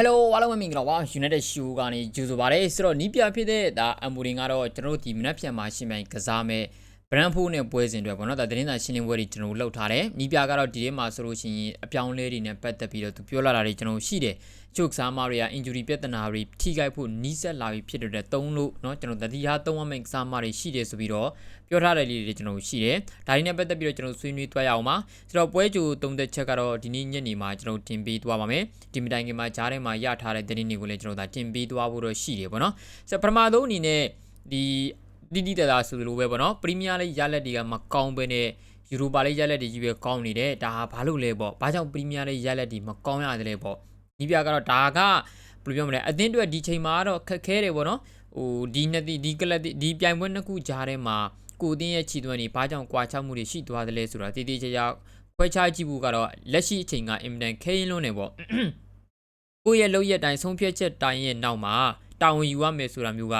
Hello အားလုံးပဲမင်္ဂလာပါ United Show ကနေကြိုဆိုပါရစေဆိုတော့နီးပြဖြစ်တဲ့ဒါအမူရင်ကတော့ကျွန်တော်တို့ဒီမနက်ဖြန်မှာရှင်းပြိုင်ကစားမဲ့ brand ဖို့နဲ့ပွဲစဉ်တွေပေါ့နော်ဒါသတင်းစာရှင်းလင်းပွဲတွေကျွန်တော်တို့လုပ်ထားတယ်နီးပြကတော့ဒီထဲမှာဆိုလို့ရှိရင်အပြောင်းလဲတွေနဲ့ပတ်သက်ပြီးတော့သူပြောလာတာတွေကျွန်တော်ရှိတယ်ချုပ်စားမတွေက injury ပြဿနာတွေထိခိုက်ဖို့နီးစပ်လာပြီးဖြစ်တဲ့အတွက်သုံးလို့เนาะကျွန်တော်တတိယသုံးရမယ့်ကစားမတွေရှိတယ်ဆိုပြီးတော့ပြောထားတဲ့လေးတွေကျွန်တော်ရှိတယ်ဒါတွေနဲ့ပတ်သက်ပြီးတော့ကျွန်တော်ဆွေးနွေးသွားရအောင်ပါဆိုတော့ပွဲကြိုသုံးသက်ချက်ကတော့ဒီနေ့ညနေမှာကျွန်တော်တင်ပေးသွားပါမယ်ဒီမတိုင်ခင်မှာကြားထဲမှာရထားတဲ့သတင်းတွေကိုလည်းကျွန်တော်ဒါတင်ပေးသွားဖို့တော့ရှိတယ်ပေါ့နော်ဆိုတော့ပထမဆုံးအနေနဲ့ဒီ တိတိတသာဆိုလိုပဲပေါ့နော်ပရီးမီးယားလိရလက်တွေကမကောင်းပဲနဲ့ယူရိုပါလိရလက်တွေကြီးပဲကောင်းနေတယ်ဒါဟာဘာလို့လဲပေါ့ဘာကြောင့်ပရီးမီးယားလိရလက်တွေမကောင်းရတယ်လဲပေါ့ဒီပြကတော့ဒါကဘယ်လိုပြောမလဲအသင်းအတွက်ဒီချိန်မှာတော့ခက်ခဲတယ်ပေါ့နော်ဟိုဒီနှစ်ဒီဒီကလပ်ဒီပြိုင်ပွဲနှစ်ခုကြားထဲမှာကိုအသင်းရဲ့ခြေသွမ်းတွေဘာကြောင့်ကွာခြားမှုတွေရှိသွားသလဲဆိုတာတည်တည်ချာချာခွဲခြားကြည့်ဖို့ကတော့လက်ရှိအချိန်ကအင်မတန်ခဲရင်လွန်းနေပေါ့ကိုယ့်ရဲ့လုပ်ရက်တိုင်းဆုံးဖြတ်ချက်တိုင်းရဲ့နောက်မှာတာဝန်ယူရမယ်ဆိုတာမျိုးက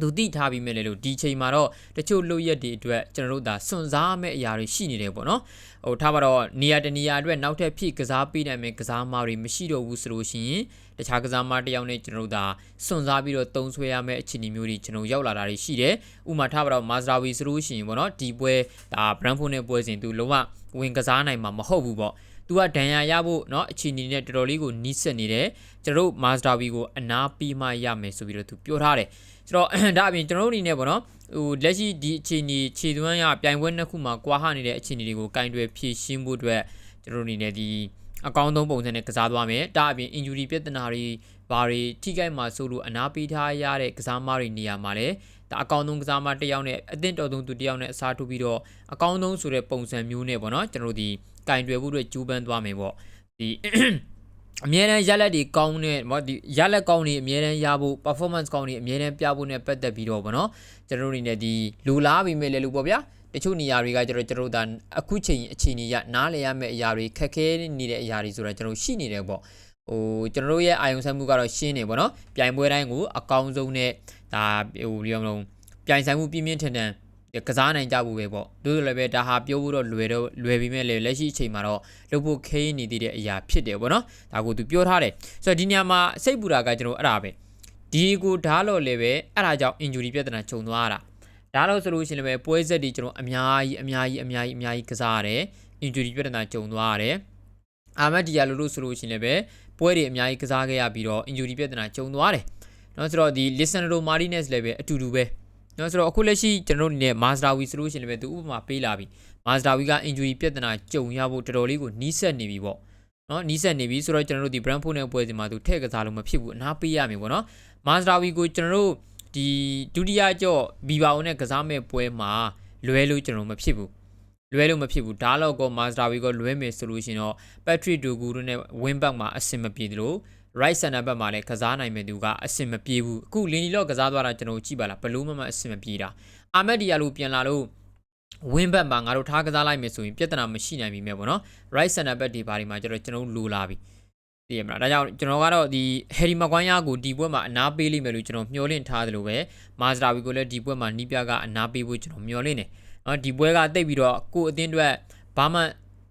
သူတိထားပြီးမဲ့လေလို့ဒီချိန်မှာတော့တချို့လုပ်ရက်တွေအတွက်ကျွန်တော်တို့ဒါစွန့်စားမဲ့အရာတွေရှိနေတယ်ပေါ့နော်ဟိုထားပါတော့နေရာတနေရာအတွက်နောက်ထပ်ဖြစ်ကစားပေးနိုင်မဲ့ကစားမတွေမရှိတော့ဘူးဆိုလို့ရှိရင်တခြားကစားမတစ်ယောက်နဲ့ကျွန်တော်တို့ဒါစွန့်စားပြီးတော့တုံးဆွဲရမယ့်အခြေအနေမျိုးတွေကျွန်တော်ရောက်လာတာတွေရှိတယ်ဥမာထားပါတော့မာဇရာဝီဆိုလို့ရှိရင်ပေါ့နော်ဒီပွဲဒါဘရန်ဖိုနဲ့ပွဲစဉ်သူလုံးဝဝင်ကစားနိုင်မှာမဟုတ်ဘူးပေါ့ သူကဒဏ်ရာရဖို့เนาะအခြေအနေနဲ့တော်တော်လေးကိုနီးစပ်နေတယ်ကျွန်တော်တို့ Master V ကိုအနာပြီးမှရမယ်ဆိုပြီးတော့သူပြောထားတယ်ဆိုတော့ဒါအပြင်ကျွန်တော်တို့အနေနဲ့ပေါ့နော်ဟိုလက်ရှိဒီအခြေအနေခြေသွမ်းရပြိုင်ပွဲနှစ်ခုမှာကွာဟနေတဲ့အခြေအနေတွေကိုကင်တွယ်ဖြည့်ရှင်းဖို့အတွက်ကျွန်တော်တို့အနေနဲ့ဒီအကောင်းဆုံးပုံစံနဲ့ကစားသွားမယ်ဒါအပြင် injury ပြဿနာတွေဘာတွေထိခိုက်မှာဆိုလို့အနာပေးထားရတဲ့ကစားမတွေနေရာမှာလည်း ဒါအကောင်းဆုံးကစားမတစ်ယောက်နဲ့အသင့်တော်ဆုံးသူတစ်ယောက်နဲ့အစားထိုးပြီးတော့အကောင်းဆုံးဆိုတဲ့ပုံစံမျိုးနဲ့ပေါ့နော်ကျွန်တော်တို့ဒီကင်တွယ်ဖို့အတွက်ကြိုးပမ်းသွားမယ်ပေါ့ဒီအမြဲတမ်းရက်လက်တွေကောင်းတဲ့ဗောဒီရက်လက်ကောင်းတွေအမြဲတမ်းရဖို့ performance ကောင်းတွေအမြဲတမ်းပြဖို့ ਨੇ ပတ်သက်ပြီးတော့ဗောနော်ကျွန်တော်တို့အနေနဲ့ဒီလူလားပြီးမဲ့လေလို့ပေါ့ဗျာတချို့နေရာတွေကကျွန်တော်ကျွန်တော်ဒါအခုချိန်အခြေအနေရနားလည်ရမယ့်အရာတွေခက်ခဲနေတဲ့အရာတွေဆိုတာကျွန်တော်ရှိနေတယ်ပေါ့ ဟိုကျွန်တော်တို့ရဲ့အာယုံဆိုင်မှုကတော့ရှင်းနေပေါ့နော်ပြိုင်ပွဲတိုင်းကိုအကောင်းဆုံးနဲ့ဒါဟိုပြောမလို့ပြိုင်ဆိုင်မှုပြင်းပြင်းထန်ထန်ကစားနိုင်ကြဖို့ပဲပေါ့တို့လည်းပဲဒါဟာပြောဖို့တော့လွယ်တော့လွယ်ပြီးမဲ့လေလက်ရှိအချိန်မှာတော့လုပ်ဖို့ခဲနေသေးတဲ့အရာဖြစ်တယ်ပေါ့နော်ဒါကိုသူပြောထားတယ်ဆိုတော့ဒီညမှာစိတ်ပူတာကကျွန်တော်အဲ့ဒါပဲဒီကိုဓာတ်လို့လည်းပဲအဲ့ဒါကြောင့် injury ပြဿနာခြုံသွားတာဒါလို့ဆိုလို့ရှိရင်လည်းပွဲဆက်တွေကျွန်တော်အများကြီးအများကြီးအများကြီးအများကြီးကစားရတယ် injury ပြဿနာကြုံသွားရတယ် အာမတ်ဒီယာလိုလို့ဆိုလို့ရှိရင်လည်းပဲပွဲတွေအများကြီးကစားခဲ့ရပြီးတော့ injury ပြဿနာကြုံသွားတယ်နော်ဆိုတော့ဒီ Lisandro Martinez လည်းပဲအတူတူပဲနော်ဆိုတော့အခုလက်ရှိကျွန်တော်တို့အနေနဲ့ Mazdawi ဆိုလို့ရှိရင်လည်းပဲသူဥပမာပေးလာပြီ Mazdawi က injury ပြဿနာကြုံရဖို့တော်တော်လေးကိုနီးစပ်နေပြီပေါ့နော်နီးစပ်နေပြီဆိုတော့ကျွန်တော်တို့ဒီ Brentford နဲ့ပွဲစဉ်မှာသူထည့်ကစားလို့မဖြစ်ဘူးအနားပေးရမယ်ပေါ့နော် Mazdawi ကိုကျွန်တော်တို့ဒီဒုတိယကြော့ဘီဘာအိုနဲ့ကစားမဲ့ပွဲမှာလွဲလို့ကျွန်တော်မဖြစ်ဘူး လွဲလို့မဖြစ်ဘူးဒါတော့ကော Master Wii ကိုလွဲမယ်ဆိုလို့ရှိရင်တော့ Patrick Dogu တို့နဲ့ win back မှာအဆင်မပြေသလို right center back မှာလည်းကစားနိုင်မဲ့သူကအဆင်မပြေဘူးအခုလင်းလီလော့ကစားသွားတာကျွန်တော်ကြည့်ပါလားဘလို့မှမအဆင်မပြေတာအာမက်ဒီယာလိုပြန်လာလို့ win back မှာငါတို့ထားကစားလိုက်မယ်ဆိုရင်ပြဿနာမရှိနိုင်ပြီမဲ့ပေါ့နော် right center back ဒီဘာတွေမှာကျွန်တော်ကျွန်တော်လိုလာပြီသိရမလားဒါကြောင့်ကျွန်တော်ကတော့ဒီ Harry Maguire ကိုဒီပွဲမှာအနာပေးလိမ့်မယ်လို့ကျွန်တော်မျှော်လင့်ထားသလိုပဲ Mazraoui ကိုလည်းဒီပွဲမှာနီးပြကအနာပေးဖို့ကျွန်တော်မျှော်လင့်တယ် နော်ဒီပွဲကတိတ်ပြီးတော့ကိုအတင်းအတွက်ဘာမှ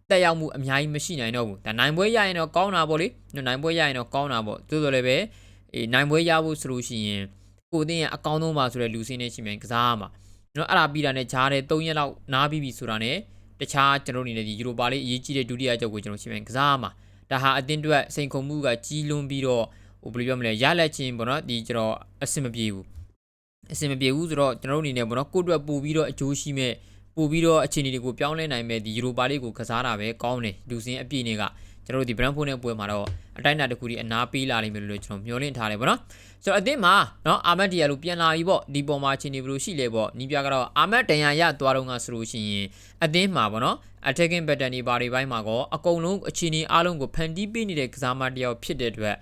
တက်ရောက်မှုအများကြီးမရှိနိုင်တော့ဘူးဒါနိုင်ပွဲရရင်တော့ကောင်းတာပေါ့လေနိုင်ပွဲရရင်တော့ကောင်းတာပေါ့သို့တော်လည်းပဲအေးနိုင်ပွဲရဖို့ဆိုလို့ရှိရင်ကိုအတင်းရဲ့အကောင်းဆုံးပါဆိုတဲ့လူစင်းနဲ့ရှိမှန်ကစားရမှာနော်အဲ့ဒါပြီးတာနဲ့ဂျားတဲ့3ရက်လောက်နားပြီးပြီဆိုတာနဲ့တခြားကျွန်တော်အနေနဲ့ဒီယူရိုပါလေးအရေးကြီးတဲ့ဒုတိယကြောက်ကိုကျွန်တော်ရှိမှန်ကစားရမှာဒါဟာအတင်းအတွက်စိန်ခုံမှုကကြီးလွန်းပြီးတော့ဟိုဘယ်လိုပြောမလဲရလက်ချင်းပေါ့နော်ဒီကျွန်တော်အဆင်မပြေဘူး အဆင်မပြေဘူးဆိုတော့ကျွန်တော်တို့အနေနဲ့ပေါ့နော်ကိုယ့်အတွက်ပို့ပြီးတော့အကျိုးရှိမဲ့ပို့ပြီးတော့အခြေအနေတွေကိုပြောင်းလဲနိုင်မဲ့ဒီယူရိုပါလေးကိုကစားတာပဲကောင်းတယ်လူစင်းအပြည့်နေကကျွန်တော်တို့ဒီ Brentford နဲ့ပွဲမှာတော့အတိုင်းအတာတစ်ခုဒီအနာပေးလာလိမ့်မယ်လို့ကျွန်တော်မျှော်လင့်ထားတယ်ပေါ့နော်ဆိုတော့အသင်းမှာနော်အာမတ်ဒီယာလိုပြန်လာပြီပေါ့ဒီပေါ်မှာအခြေအနေဘယ်လိုရှိလဲပေါ့နီးပြကတော့အာမတ်တန်ယာရသွားတော့ငါဆိုလို့ရှိရင်အသင်းမှာပေါ့နော် attacking pattern တွေဘာတွေပိုင်းမှာကောအကုန်လုံးအခြေအနေအားလုံးကိုဖန်တီးပေးနေတဲ့ကစားမတစ်ယောက်ဖြစ်တဲ့အတွက်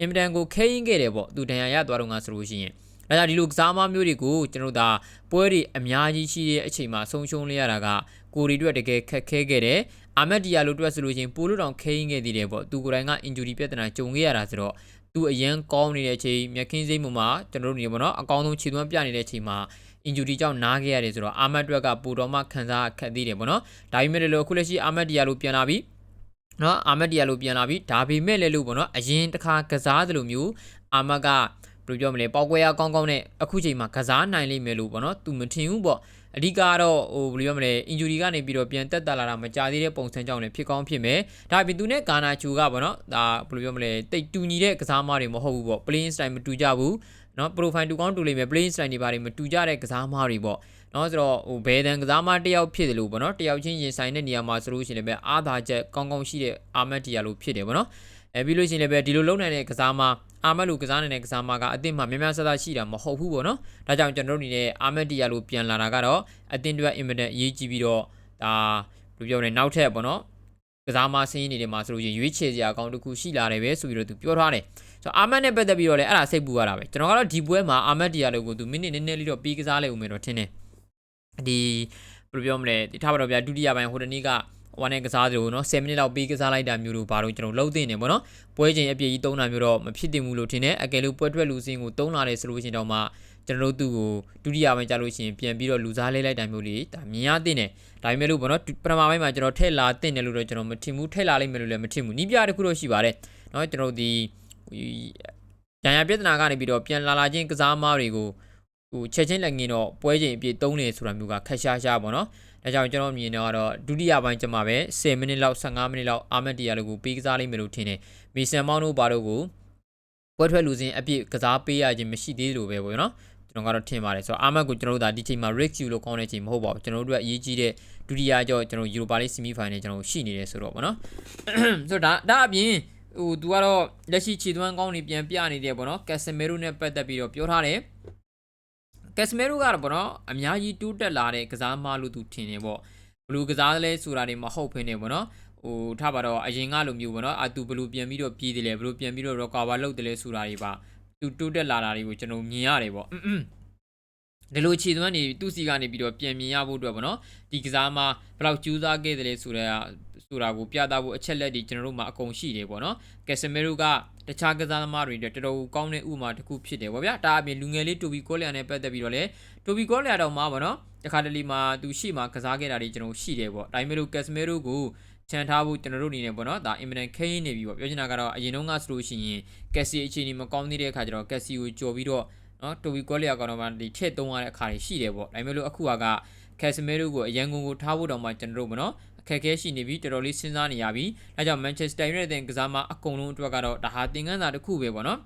အင်မတန်ကိုခဲရင်ခဲ့တယ်ပေါ့သူတန်ယာရသွားတော့ငါဆိုလို့ရှိရင် ဒါကြောင့်ဒီလိုကစားမမျိုးတွေကိုကျွန်တော်တို့ဒါပွဲတွေအများကြီးရှိတဲ့အချိန်မှာဆုံးရှုံးလိုက်ရတာကကိုရီတို့တကယ်ခက်ခဲခဲ့တယ်အာမက်ဒီယာလိုအတွက်ဆိုလို့ချင်းပိုလို့တောင်ခဲရင်ခဲ့သေးတယ်ပေါ့သူကိုယ်တိုင်က injury ပြဿနာကြုံခဲ့ရတာဆိုတော့သူအရန်ကောင်းနေတဲ့အချိန်မြက်ခင်းစိမ့်မှုမှာကျွန်တော်တို့နေပေါ့နော်အကောင်းဆုံးခြေသွမ်းပြနေတဲ့အချိန်မှာ injury ကြောင့်နားခဲ့ရတယ်ဆိုတော့အာမတ်အတွက်ကပိုတော်မှခံစားခက်သေးတယ်ပေါ့နော်ဒါပေမဲ့လည်းအခုလက်ရှိအာမတ်ဒီယာလိုပြန်လာပြီးနော်အာမတ်တီယာလိုပြန်လာပြီဒါပေမဲ့လည်းလို့ပေါ့နော်အရင်တစ်ခါကစားသလိုမျိုးအာမတ်က ဘယ်လိုပြောမလဲပေါက်ကွဲရကောင်းကောင်းနဲ့အခုချိန်မှာကစားနိုင်လိမ့်မယ်လို့ပေါ့နော်သူမထင်ဘူးပေါ့အဓိကတော့ဟိုဘယ်လိုပြောမလဲ injury ကနေပြီးတော့ပြန်တက်တက်လာတာမကြသေးတဲ့ပုံစံကြောင့်လည်းဖြစ်ကောင်းဖြစ်မယ်ဒါပေမဲ့သူနဲ့ဂါနာချူကပေါ့နော်ဒါဘယ်လိုပြောမလဲတိတ်တူညီတဲ့ကစားမတွေမဟုတ်ဘူးပေါ့ playing style မတူကြဘူးနော် profile တူကောင်းတူလိမ့်မယ် playing style တွေဘာတွေမတူကြတဲ့ကစားမတွေပေါ့နော်ဆိုတော့ဟိုဘယ်တန်ကစားမတစ်ယောက်ဖြစ်တယ်လို့ပေါ့နော်တစ်ယောက်ချင်းရင်ဆိုင်တဲ့နေရာမှာဆိုလို့ရှိရင်လည်းပဲအားသာချက်ကောင်းကောင်းရှိတဲ့အာမတ်တီယာလို့ဖြစ်တယ်ပေါ့နော်အဲပြီးလို့ရှိရင်လည်းပဲဒီလိုလုံနိုင်တဲ့ကစားမ အာမတ်လို့ကစားနေတဲ့ကစားမကအသင်းမှာများများဆဆရှိတာမဟုတ်ဘူးပေါ့နော်ဒါကြောင့်ကျွန်တော်တို့အနေနဲ့အာမတ်တီယာလို့ပြန်လာတာကတော့အသင်းတွေအင်မတန်အရေးကြီးပြီးတော့ဒါဘယ်လိုပြောလဲနောက်ထပ်ပေါ့နော်ကစားမဆင်းရင်းနေတယ်မှာဆိုလို့ရှိရင်ရွေးချယ်စရာအကောင်းတစ်ခုရှိလာတယ်ပဲဆိုပြီးတော့သူပြောထားတယ်ဆိုတော့အာမတ်နဲ့ပတ်သက်ပြီးတော့လည်းအဲ့ဒါစိတ်ပူရတာပဲကျွန်တော်ကတော့ဒီပွဲမှာအာမတ်တီယာလို့ကိုသူမိနစ်နည်းနည်းလေးတော့ပြီးကစားလိုက်ဦးမယ်တော့ထင်တယ်ဒီဘယ်လိုပြောမလဲဒီထားပါတော့ဗျာဒုတိယပိုင်းဟိုတနေ့က ဟိုနဲ့ကစားသလိုနော်10မိနစ်လောက်ပြီးကစားလိုက်တာမျိုးတို့ဘာလို့ကျွန်တော်လှုပ်သိနေပေါ့နော်ပွဲချိန်အပြည့်ကြီးသုံးတာမျိုးတော့မဖြစ်တင်ဘူးလို့ထင်တယ်အကယ်လို့ပွဲထွက်လူစင်းကိုသုံးလာတယ်ဆိုလို့ရှိရင်တော့မှကျွန်တော်တို့သူ့ကိုဒုတိယပိုင်းကြာလို့ရှိရင်ပြန်ပြီးတော့လူစားလဲလိုက်တာမျိုးလေးဒါမြင်ရတဲ့နေဒါပေမဲ့လို့ပေါ့နော်ပထမပိုင်းမှာကျွန်တော်ထည့်လာတဲ့နေလို့တော့ကျွန်တော်မထင်ဘူးထည့်လာလိမ့်မယ်လို့လည်းမထင်ဘူးနီးပြတစ်ခုတော့ရှိပါတယ်နော်ကျွန်တော်ဒီရန်ရပြဿနာကနေပြီးတော့ပြန်လာလာချင်းကစားမားတွေကိုဟိုချက်ချင်းလက်ငင်းတော့ပွဲချိန်အပြည့်သုံးနေဆိုတာမျိုးကခက်ရှားရှားပေါ့နော် ဒါကြောင့်ကျွန်တော်မြင်တော့ကတော့ဒုတိယပိုင်းကျမှပဲ10မိနစ်လောက်15မိနစ်လောက်အာမတ်တီယာတို့ကိုပေးကစားလိမ့်မယ်လို့ထင်တယ်မီဆန်မောင်းတို့ဘာတို့ကိုပွဲထွက်လူစင်းအပြည့်ကစားပေးရခြင်းမရှိသေးလို့ပဲပေါ့နော်ကျွန်တော်ကတော့ထင်ပါတယ်ဆိုတော့အာမတ်ကိုကျွန်တော်တို့ဒါဒီချိန်မှာ Rick Q လို့ကောင်းတဲ့ချိန်မဟုတ်ပါဘူးကျွန်တော်တို့ကအရေးကြီးတဲ့ဒုတိယကြောကျွန်တော် Europa League Semi Final ကျွန်တော်ရှိနေတယ်ဆိုတော့ပေါ့နော်ဆိုတော့ဒါဒါအပြင်ဟိုသူကတော့လက်ရှိခြေသွမ်းကောင်းနေပြန်ပြနေတယ်ပေါ့နော်ကက်ဆမီရိုနဲ့ပတ်သက်ပြီးတော့ပြောထားတယ် ကက်စမီရိုကတော့ပေါ့နော်အများကြီးတိုးတက်လာတဲ့ကစားမလို့သူထင်တယ်ပေါ့ဘလူကစားလဲဆိုတာတွေမဟုတ်ဖ ೇನೆ ပေါ့နော်ဟိုထားပါတော့အရင်ကလိုမျိုးပေါ့နော်အတူဘလူပြန်ပြီးတော့ပြေးတယ်လေဘလူပြန်ပြီးတော့ recover လုပ်တယ်လေဆိုတာတွေပါသူတိုးတက်လာတာတွေကိုကျွန်တော်မြင်ရတယ်ပေါ့ဒီလိုခြေသွမ်းနေသူ့စီကနေပြီးတော့ပြန်မြင်ရဖို့အတွက်ပေါ့နော်ဒီကစားမဘယ်လောက်ကြိုးစားခဲ့တယ်လဲဆိုတော့ဆိုတာကိုပြသဖို့အချက်လက်တွေကျွန်တော်တို့မှာအကုန်ရှိတယ်ပေါ့နော်ကက်စမီရိုက တခြားကစားသမားတွေအတွက်တော်တော်ကောင်းတဲ့ဥမာတစ်ခုဖြစ်တယ်ပေါ့ဗျာဒါအပြင်လူငယ်လေးတိုဘီကောလီယာနဲ့ပတ်သက်ပြီးတော့လည်းတိုဘီကောလီယာတော့မှာပေါ့နော်တခါတလေမှာသူရှိမှကစားခဲ့တာတွေကျွန်တော်ရှိတယ်ပေါ့ဒါပေမဲ့လို့ကက်စမီရိုကိုချန်ထားဖို့ကျွန်တော်တို့အနေနဲ့ပေါ့နော်ဒါအင်မတန်ခင်းနေပြီပေါ့ပြောချင်တာကတော့အရင်တုန်းကဆိုလို့ရှိရင်ကက်စီအခြေအနေမကောင်းသေးတဲ့အခါကျတော့ကက်စီကိုကြော်ပြီးတော့နော်တိုဘီကောလီယာကတော့မှဒီထည့်သုံးရတဲ့အခါတွေရှိတယ်ပေါ့ဒါပေမဲ့လို့အခုကကကက်စမီရိုကိုအရန်ကုန်ကိုထားဖို့တော့မှကျွန်တော်တို့ပေါ့နော်အ ခက်အခဲရှိနေပြီတော်တော်လေးစဉ်းစားနေရပြီအဲကြောင့် Manchester United ကစားမအကုန်လုံးအတွက်ကတော့ဒါဟာသင်ခန်းစာတစ်ခုပဲပေါ့နော်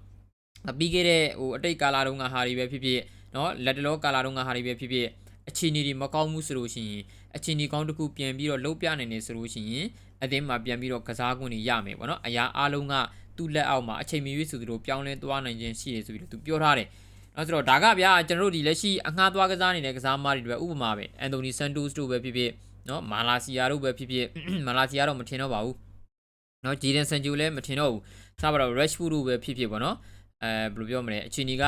ပြီးခဲ့တဲ့ဟိုအတိတ်ကာလတုန်းကဟာတွေပဲဖြစ်ဖြစ်နော်လက်တလောကာလတုန်းကဟာတွေပဲဖြစ်ဖြစ်အခြေအနေတွေမကောင်းဘူးဆိုလို့ရှိရင်အခြေအနေကောင်းတစ်ခုပြန်ပြီးတော့လှုပ်ပြနိုင်နေဆိုလို့ရှိရင်အသင်းမှာပြန်ပြီးတော့ကစားခွင့်တွေရမယ်ပေါ့နော်အရာအားလုံးကသူ့လက်အောက်မှာအချိန်မီရွေးဆိုသူတို့ပြောင်းလဲသွားနိုင်ခြင်းရှိတယ်ဆိုပြီးတော့သူပြောထားတယ်နောက်ဆိုတော့ဒါကဗျာကျွန်တော်တို့ဒီလက်ရှိအငှားသွားကစားနေတဲ့ကစားမတွေတွေဥပမာပဲအန်တိုနီဆန်တိုစ်တို့ပဲဖြစ်ဖြစ် နော်မာလာစီယာတို့ပဲဖြစ်ဖြစ်မာလာစီယာတော့မထင်တော့ပါဘူးနော်ဂျီဒန်ဆန်ဂျူလည်းမထင်တော့ဘူးစပါတော့ Rashford တို့ပဲဖြစ်ဖြစ်ပေါ့နော်အဲဘယ်လိုပြောမလဲအချိန်ကြီးက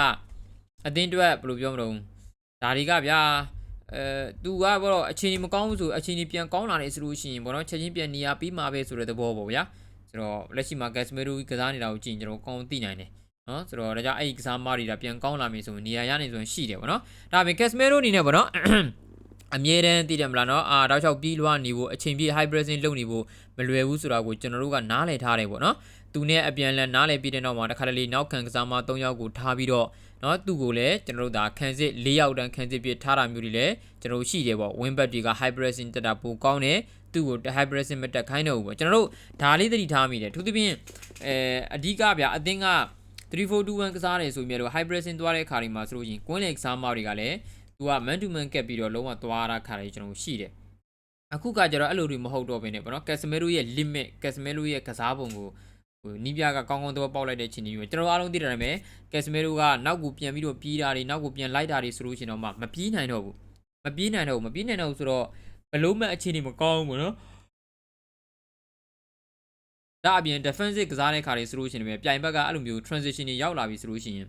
အသင်းအတွက်ဘယ်လိုပြောမလို့ဒါတွေကဗျာအဲသူကဘောတော့အချိန်ကြီးမကောင်းဘူးဆိုအချိန်ကြီးပြန်ကောင်းလာနေဆိုလို့ရှိရင်ဘောနော်ချက်ချင်းပြန်နေရပြီးမှပဲဆိုတဲ့သဘောပေါ့ဗျာဆိုတော့လက်ရှိမှာ Casemiro ကစားနေတာကိုကြည့်ရင်ကျွန်တော်ကောင်းသိနိုင်တယ်နော်ဆိုတော့ဒါကြောင့်အဲ့ဒီကစားမတွေကပြန်ကောင်းလာပြီဆိုရင်နေရာရနေဆိုရင်ရှိတယ်ပေါ့နော်ဒါပေမဲ့ Casemiro အနေနဲ့ပေါ့နော် အမြဲတမ်းသိတယ်မလားနော်အာတောက်ချောက်ပြီးလွှားနေဖို့အချိန်ပြည့် high pressing လုပ်နေဖို့မလွယ်ဘူးဆိုတာကိုကျွန်တော်တို့ကနားလည်ထားတယ်ပေါ့နော်သူနဲ့အပြန်လန်နားလည်ပြီးတဲ့နောက်မှာတခါတလေနောက်ခံကစားမ၃ယောက်ကိုထားပြီးတော့နော်သူ့ကိုလည်းကျွန်တော်တို့ဒါခံစစ်၄ယောက်တန်းခံစစ်ပြထားတာမျိုးတွေလည်းကျွန်တော်တို့ရှိတယ်ပေါ့ win back တွေက high pressing တက်တာပိုကောင်းတယ်သူ့ကို high pressing မတက်ခိုင်းတော့ဘူးပေါ့ကျွန်တော်တို့ဒါလေးသတိထားမိတယ်သူသဖြင့်အဲအဓိကဗျာအသင်းက3421ကစားတယ်ဆိုပြီးတော့ high pressing သွားတဲ့ခါတွေမှာဆိုလို့ရှိရင်ကွင်းလေကစားမတွေကလည်း သူက man to man ကက်ပြီးတော့လုံးဝသွားတာခါတွေကျွန်တော်ရှိတယ်အခုကကျတော့အဲ့လိုတွေမဟုတ်တော့ဘဲねပေါ့နော်ကက်စမီရိုရဲ့ limit ကက်စမီရိုရဲ့ကစားပုံကိုဟိုနီးပြကကောင်းကောင်းတော့ပေါက်လိုက်တဲ့ချင်းကြီးပဲကျွန်တော်အားလုံးသိတယ်ဒါပေမဲ့ကက်စမီရိုကနောက်ကိုပြန်ပြီးတော့ပြေးတာတွေနောက်ကိုပြန်လိုက်တာတွေဆိုလို့ရှိရင်တော့မှမပြေးနိုင်တော့ဘူးမပြေးနိုင်တော့ဘူးမပြေးနိုင်တော့ဘူးဆိုတော့ဘလုံးမဲ့အခြေအနေမကောင်းဘူးပေါ့နော်ဒါအပြင် defensive ကစားတဲ့ခါတွေဆိုလို့ရှိရင်ပဲပြိုင်ဘက်ကအဲ့လိုမျိုး transition တွေရောက်လာပြီဆိုလို့ရှိရင်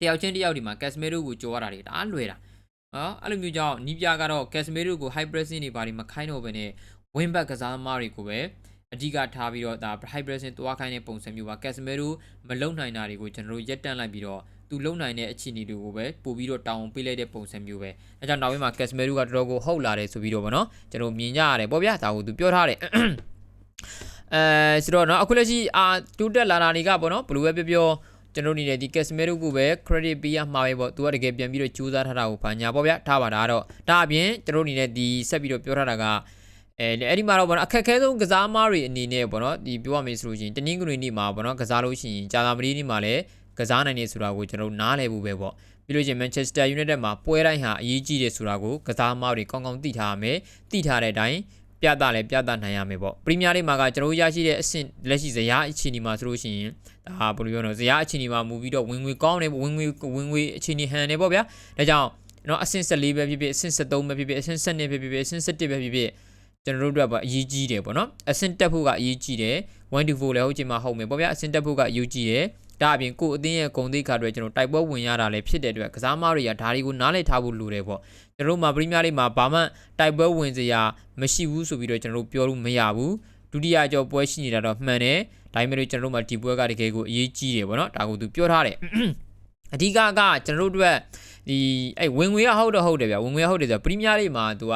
တယောက်ချင်းတယောက်ဒီမှာ Casemiro ကိုကြောရတာတွေဒါလွယ်တာ နော်အဲ့လိုမျိုးကြောင့်နီးပြကတော့ Casemiro ကို high pressing တွေပါဒီမခိုင်းတော့ဘဲနဲ့ win back ကစားသမားတွေကိုပဲအဓိကထားပြီးတော့ဒါ high pressing တွားခိုင်းတဲ့ပုံစံမျိုးပါ Casemiro မလုံနိုင်တာတွေကိုကျွန်တော်တို့ရက်တန့်လိုက်ပြီးတော့သူလုံနိုင်တဲ့အခြေအနေတွေကိုပဲပို့ပြီးတော့တောင်းပေးလိုက်တဲ့ပုံစံမျိုးပဲအဲကြောင့်နောက်ပိုင်းမှာ Casemiro ကတော်တော်ကိုဟုတ်လာတယ်ဆိုပြီးတော့ဗောနော်ကျွန်တော်မြင်ကြရတယ်ပေါ့ဗျာဒါကိုသူပြောထားတယ် အဲဆိုတော့เนาะအခုလက်ရှိအာတူတက်လာတာတွေကပေါ့နော်ဘယ်လိုပဲပြောပြော ကျွန်တော်တို့နေတဲ့ဒီ Casemiro ကိုပဲ credit ပေးရမှာပဲပေါ့သူကတကယ်ပြန်ပြီးတော့ကြိုးစားထားတာကိုဘာညာပေါ့ဗျာထားပါတာတော့ဒါအပြင်ကျွန်တော်တို့နေတဲ့ဒီဆက်ပြီးတော့ပြောထားတာကအဲအဲ့ဒီမှာတော့ပေါ့နော်အခက်အခဲဆုံးကစားမားတွေအနေနဲ့ပေါ့နော်ဒီပြောရမယ်ဆိုလို့ရှိရင်တနင်္ဂနွေနေ့မှာပေါ့နော်ကစားလို့ရှိရင်ဂျာသာမရီနေ့မှာလည်းကစားနိုင်နေဆိုတာကိုကျွန်တော်တို့နားလည်ဖို့ပဲပေါ့ပြီးလို့ချင်း Manchester United မှာပွဲတိုင်းဟာအရေးကြီးတယ်ဆိုတာကိုကစားမားတွေကောင်းကောင်းသိထားရမယ်သိထားတဲ့အတိုင်း ပြသလဲပြသနိုင်ရမယ်ပေါ့ပရီးမီးယားလိမှာကကျွန်တော်တို့ရရှိတဲ့အဆင့်လက်ရှိဇယားအခြေအနေမှာဆိုလို့ရှိရင်ဒါဘယ်လိုပြောလဲဇယားအခြေအနေမှာမူပြီးတော့ဝင်ငွေကောင်းတယ်ဝင်ငွေဝင်ငွေအခြေအနေဟန်တယ်ပေါ့ဗျာဒါကြောင့်ကျွန်တော်အဆင့်14ပဲဖြစ်ဖြစ်အဆင့်73ပဲဖြစ်ဖြစ်အဆင့်12ပဲဖြစ်ဖြစ်အဆင့်17ပဲဖြစ်ဖြစ်ကျွန်တော်တို့အတွက်ပေါ့အရေးကြီးတယ်ပေါ့နော်အဆင့်တက်ဖို့ကအရေးကြီးတယ်1 to 4လည်းဟုတ်ချင်မှဟုတ်မယ်ပေါ့ဗျာအဆင့်တက်ဖို့ကအရေးကြီးတယ် ဒါအပြင်ကိုယ်အသင်းရဲ့ဂုံသိက္ခါတွေကျွန်တော်တိုက်ပွဲဝင်ရတာလည်းဖြစ်တဲ့အတွက်ကစားမတွေကဒါတွေကိုနားလည်ထားဖို့လိုတယ်ပေါ့ကျွန်တော်တို့မှာပရီးမီးယားလိမှာဘာမှတိုက်ပွဲဝင်စရာမရှိဘူးဆိုပြီးတော့ကျွန်တော်တို့ပြောလို့မရဘူးဒုတိယကြောပွဲရှိနေတာတော့မှန်တယ်ဒါပေမဲ့လို့ကျွန်တော်တို့မှာဒီပွဲကတကယ်ကိုအရေးကြီးတယ်ပေါ့နော်ဒါကိုသူပြောထားတယ်အဓိကကကျွန်တော်တို့အတွက်ဒီအဲ့ဝင်ငွေကဟုတ်တော့ဟုတ်တယ်ဗျဝင်ငွေကဟုတ်တယ်ဆိုတော့ပရီးမီးယားလိမှာသူက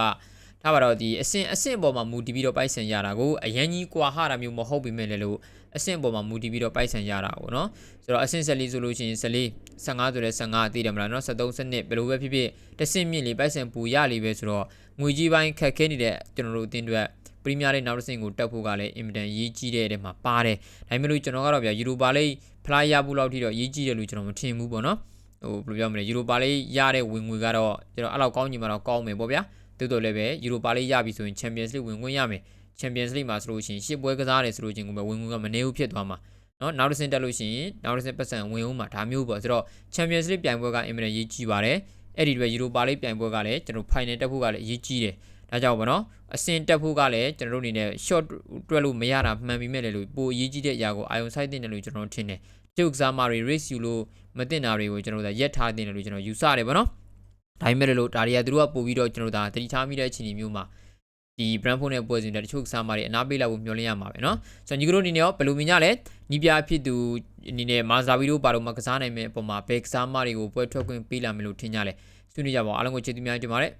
ထားပါတော့ဒီအဆင့်အဆင့်ပေါ်မှာမူတည်ပြီးတော့ပိုက်ဆံရတာကိုအရန်ကြီးကွာဟတာမျိုးမဟုတ်ပေမဲ့လည်းလို့အဆင့်ပေါ်မှာမူတည်ပြီးတော့ပိုက်ဆံရတာပေါ့နော်ဆိုတော့အဆင့်14ဆိုလို့ရှိရင်14 15ဆိုတဲ့15သိတယ်မလားနော်73စနစ်ဘယ်လိုပဲဖြစ်ဖြစ်တစ်ဆင့်မြင့်လေးပိုက်ဆံပူရလေးပဲဆိုတော့ငွေကြီးပိုင်းခက်ခဲနေတဲ့ကျွန်တော်တို့အတင်းတွေပရီးမီးယားလိနောက်တစ်ဆင့်ကိုတက်ဖို့ကလည်းအင်မတန်ရေးကြီးတဲ့တဲ့မှာပါတယ်ဒါပေမဲ့လို့ကျွန်တော်ကတော့ဗျာယူရိုပါလိဖလားရဖို့လောက်ထိတော့ရေးကြီးတယ်လို့ကျွန်တော်မထင်ဘူးပေါ့နော်ဟိုဘယ်လိုပြောမလဲယူရိုပါလိရတဲ့ဝင်ငွေကတော့ကျွန်တော်အဲ့လောက်ကောင်းညီမှာတော့ကောင်းမယ်ပေါ့ဗျာ တိုးတော်လည်းပဲယူရိုပါလိရပြီဆိုရင် Champions League ဝင်ခွင့်ရမယ် Champions League မှာဆိုလို့ရှိရင်ရှစ်ပွဲကစားတယ်ဆိုလို့ချင်းကိုပဲဝင်ငွေကမနေဘူးဖြစ်သွားမှာနော်နောက်တစ်ဆင့်တက်လို့ရှိရင်နောက်တစ်ဆင့်ပတ်စံဝင်ဦးမှာဒါမျိုးပေါ့ဆိုတော့ Champions League ပြိုင်ပွဲကအင်မတန်ရေးကြီးပါတယ်အဲ့ဒီတွေ Europa League ပြိုင်ပွဲကလည်းကျွန်တော် final တက်ဖို့ကလည်းအရေးကြီးတယ်ဒါကြောင့်ပေါ့နော်အဆင့်တက်ဖို့ကလည်းကျွန်တော်တို့အနေနဲ့ short တွက်လို့မရတာမှန်ပြီမဲ့လေလို့ပိုအရေးကြီးတဲ့အရာကိုအာယုံစိုက်တင်တယ်လို့ကျွန်တော်ထင်တယ်ကျုပ်ကစားမတွေ race ယူလို့မတင်တာတွေကိုကျွန်တော်တို့ရက်ထားတင်တယ်လို့ကျွန်တော်ယူဆတယ်ပေါ့နော် ဒါပေမဲ့လို့ဒါတွေကသူတို့ကပို့ပြီးတော့ကျွန်တော်တို့ဒါတတိထားမိတဲ့အခြေအနေမျိုးမှာဒီ Brentford နဲ့ပွဲစဉ်တွေတချို့ကစားမတွေအနားပေးလိုက်ဖို့မျှော်လင့်ရမှာပဲเนาะဆိုတော့ညီကတို့အနေနဲ့ရောဘယ်လိုမြင်ကြလဲနီးပြဖြစ်သူအနေနဲ့မာဇာဗီတို့ဘာလို့မကစားနိုင်မဲ့အပေါ်မှာဘယ်ကစားမတွေကိုပွဲထွက်ခွင့်ပေးလာမယ်လို့ထင်ကြလဲဆွေးနွေးကြပါဦးအားလုံးကိုကျေးဇူးများတင်ပါတယ်